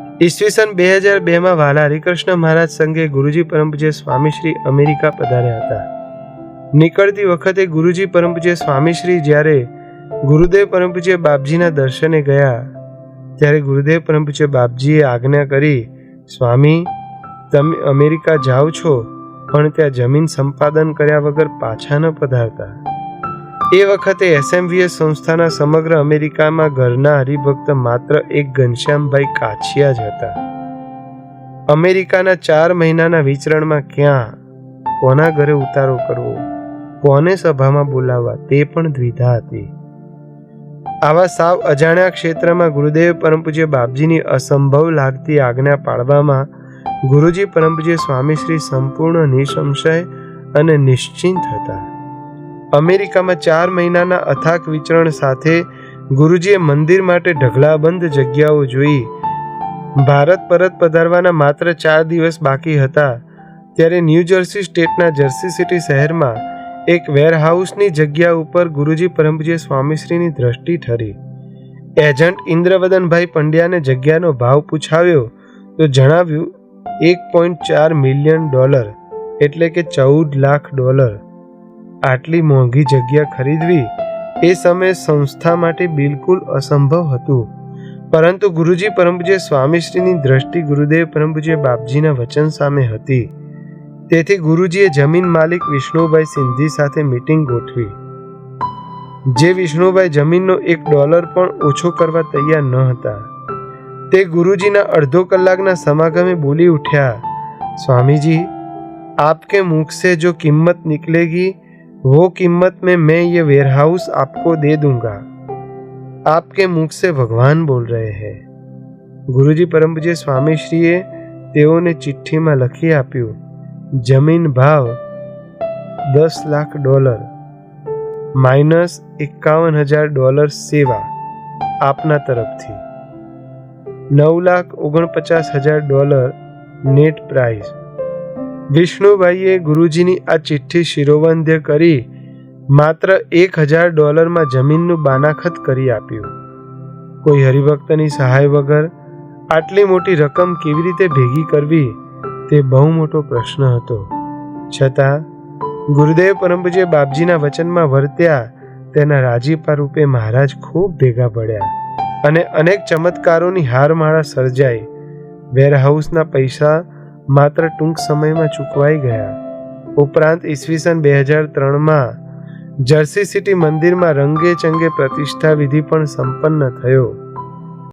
ઈસવીસન બે હજાર બેમાં વાલા હરિકૃષ્ણ મહારાજ સંઘે ગુરુજી પરમપૂજ્ય સ્વામીશ્રી અમેરિકા પધાર્યા હતા. નીકળતી વખતે ગુરુજી પરમપૂજ્ય સ્વામીશ્રી જ્યારે ગુરુદેવ પરમપૂજ્ય બાપજીના દર્શને ગયા, ત્યારે ગુરુદેવ પરમપૂજ્ય બાપજીએ આજ્ઞા કરી, સ્વામી, તમે અમેરિકા જાઓ છો, પણ ત્યાં જમીન સંપાદન કર્યા વગર પાછા ન પધારતા. એ વખતે એસએમવીએસ સંસ્થાના સમગ્ર અમેરિકામાં ઘરના હરિભક્ત માત્ર એક ઘનશ્યામભાઈ કાછિયા જ હતા. અમેરિકાના ચાર મહિનાના વિચરણમાં ક્યાં, કોના ઘરે ઉતારો કરવો, કોને સભામાં બોલાવવા, તે પણ દ્વિધા હતી. આવા સાવ અજાણ્યા ક્ષેત્રમાં ગુરુદેવ પરમપૂજ્ય બાપજીની અસંભવ લાગતી આજ્ઞા પાળવામાં ગુરુજી પરમપૂજ્ય સ્વામીશ્રી સંપૂર્ણ નિસંશય અને નિશ્ચિંત હતા. અમેરિકામાં ચાર મહિનાના અથાક વિચરણ સાથે ગુરુજીએ મંદિર માટે ઢગલાબંધ જગ્યાઓ જોઈ. ભારત પરત પધારવાના માત્ર ચાર દિવસ બાકી હતા. ત્યારે ન્યૂ જર્સી સ્ટેટના જર્સી સિટી શહેરમાં એક વેરહાઉસની જગ્યા ઉપર ગુરુજી પરમપૂજ્ય સ્વામીશ્રીની દ્રષ્ટિ ઠરી. એજન્ટ ઇન્દ્રવદનભાઈ પંડ્યાને જગ્યાનો ભાવ પૂછાવ્યો તો જણાવ્યું, એક પોઈન્ટ ચાર મિલિયન ડોલર, એટલે કે ચૌદ લાખ ડોલર. આટલી મોંઘી જગ્યા ખરીદવી એ સમયે સંસ્થા માટે બિલકુલ અસંભવ હતું પરંતુ ગુરુજી પરમપૂજ્ય સ્વામીશ્રીની દ્રષ્ટિ ગુરુદેવ પરમપૂજ્ય બાપજીના વચન સામે હતી તેથી ગુરુજીએ જમીન માલિક વિષ્ણુભાઈ સિંધી સાથે મીટિંગ ગોઠવી જે વિષ્ણુભાઈ જમીનનો એક ડોલર પણ ઓછો કરવા તૈયાર ન હતા તે ગુરુજીના અડધો કલાકના સમાગમે બોલી ઉઠ્યા સ્વામીજી आपके मुख से जो कीमत निकलेगी वो कीमत में मैं ये वेयरहाउस आपको दे दूंगा आपके मुख से भगवान बोल रहे हैं ગુરુજી પરમપૂજ્ય સ્વામીશ્રીએ તેઓને ચિઠ્ઠીમાં લખી આપ્યું જમીન ભાવ દસ લાખ ડોલર માઇનસ એકાવન હજાર ડોલર સેવા આપના તરફથી નવ લાખ ઓગણપચાસ હજાર ડોલર નેટ પ્રાઇઝ વિષ્ણુભાઈએ ગુરુજીની આ ચિઠ્ઠી શિરોવંધ્ય કરી માત્ર એક હજાર ડોલરમાં જમીનનું બાનાખત કરી આપ્યું. કોઈ હરિભક્તની સહાય વગર આટલી મોટી રકમ કેવી રીતે ભેગી કરવી તે બહુ મોટો પ્રશ્ન હતો. છતાં ગુરુદેવ પરમપૂજ્ય બાપજીના વચનમાં વર્ત્યા તેના રાજીપા રૂપે મહારાજ ખૂબ ભેગા પડ્યા અને અનેક ચમત્કારોની હારમાળા સર્જાઈ. વેરહાઉસના પૈસા માત્ર ટૂંક સમયમાં ચૂકવાઈ ગયા. ઉપરાંત ઈસવીસન બે હજાર ત્રણમાં જર્સી સિટી મંદિરમાં રંગે ચંગે પ્રતિષ્ઠા વિધિ પણ સંપન્ન થયો.